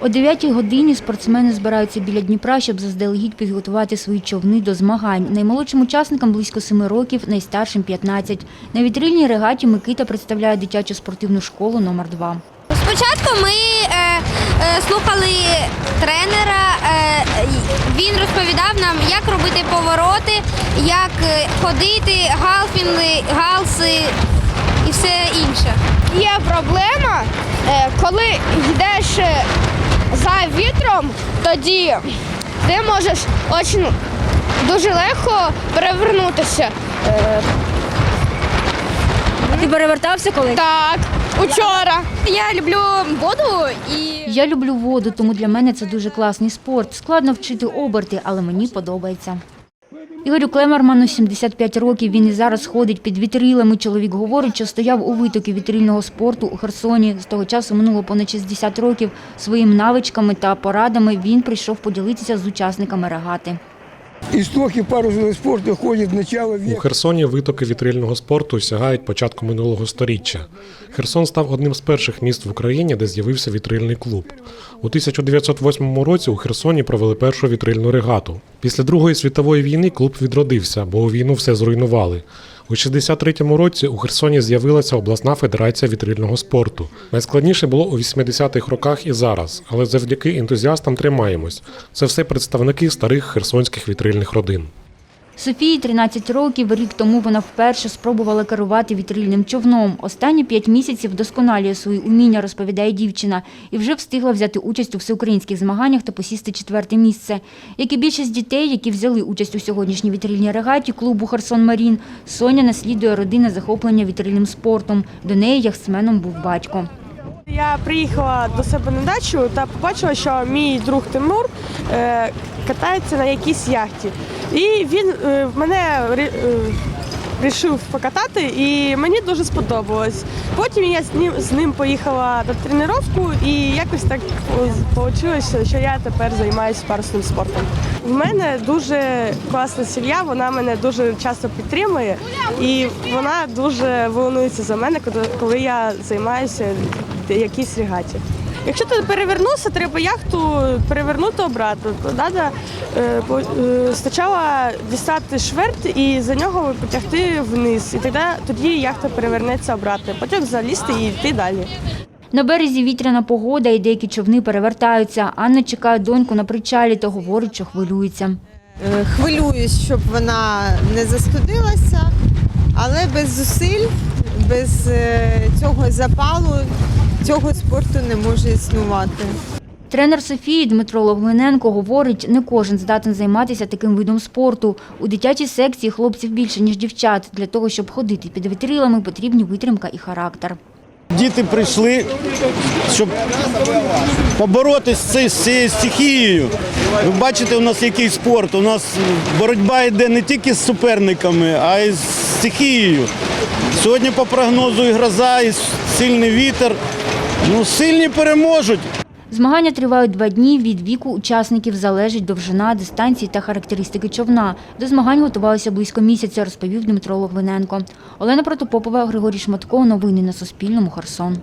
О 9 годині спортсмени збираються біля Дніпра, щоб заздалегідь підготувати свої човни до змагань. Наймолодшим учасникам близько 7 років, найстаршим 15. На вітрильній регаті Микита представляє дитячу спортивну школу номер 2 Спочатку ми е, е, слухали тренера. Е, він розповідав нам, як робити повороти, як е, ходити, галфінги, галси і все інше. Є проблема, коли йдеш е, за вітром, тоді ти можеш очень, дуже легко перевернутися. Е, ти перевертався коли? Так, учора. Я люблю воду і Я люблю воду, тому для мене це дуже класний спорт. Складно вчити оберти, але мені подобається. Ігорю Клемерману 75 років. Він і зараз ходить під вітрилами. Чоловік говорить, що стояв у витоки вітрильного спорту у Херсоні. З того часу минуло понад 60 років. Своїм навичками та порадами він прийшов поділитися з учасниками регати. Истоки парусного спорту ходять в начало У. Херсоні витоки вітрильного спорту сягають початку минулого сторіччя. Херсон став одним з перших міст в Україні, де з'явився вітрильний клуб. У 1908 році у Херсоні провели першу вітрильну регату. Після Другої світової війни клуб відродився, бо у війну все зруйнували. У 63-му році у Херсоні з'явилася обласна федерація вітрильного спорту. Найскладніше було у 80-х роках і зараз, але завдяки ентузіастам тримаємось. Це все представники старих херсонських вітрильних родин. Софії 13 років. Рік тому вона вперше спробувала керувати вітрильним човном. Останні п'ять місяців вдосконалює свої уміння, розповідає дівчина, і вже встигла взяти участь у всеукраїнських змаганнях та посісти четверте місце. Як і більшість дітей, які взяли участь у сьогоднішній вітрильній регаті клубу Херсон Марін, Соня наслідує родинне захоплення вітрильним спортом. До неї яхтсменом був батько. Я приїхала до себе на дачу та побачила, що мій друг Тимур е, катається на якійсь яхті. І він е, мене рі- е, покатати, і мені дуже сподобалось. Потім я з ним, з ним поїхала на тренування, і якось так вийшло, що я тепер займаюся парусним спортом. В мене дуже класна сім'я, вона мене дуже часто підтримує, і вона дуже волнується за мене, коли- я займаюся в якійсь регаті. Якщо ти перевернувся, треба яхту перевернути обратно. То треба е, спочатку дістати шверт і за нього потягти вниз. І тоді, тоді яхта перевернеться обратно. Потім залізти і йти далі. На березі вітряна погода і деякі човни перевертаються. Анна чекає доньку на причалі та говорить, що хвилюється. Е, Хвилююсь, щоб вона не застудилася, але без зусиль, без е, цього запалу цього спорту не може існувати. Тренер Софії Дмитро Логвиненко говорить, не кожен здатен займатися таким видом спорту. У дитячій секції хлопців більше, ніж дівчат. Для того, щоб ходити під вітрилами, потрібні витримка і характер. Діти прийшли, щоб поборотися з з цією стихією. Ви бачите, у нас який спорт. У нас боротьба йде не тільки з суперниками, а й з стихією. Сьогодні по прогнозу і гроза, і сильний вітер. Ну, сильні переможуть. Змагання тривають два дні. Від віку учасників залежить довжина, дистанції та характеристики човна. До змагань готувалися близько місяця, розповів Дмитро Логвиненко. Олена Протопопова, Григорій Шматко. Новини на Суспільному. Херсон.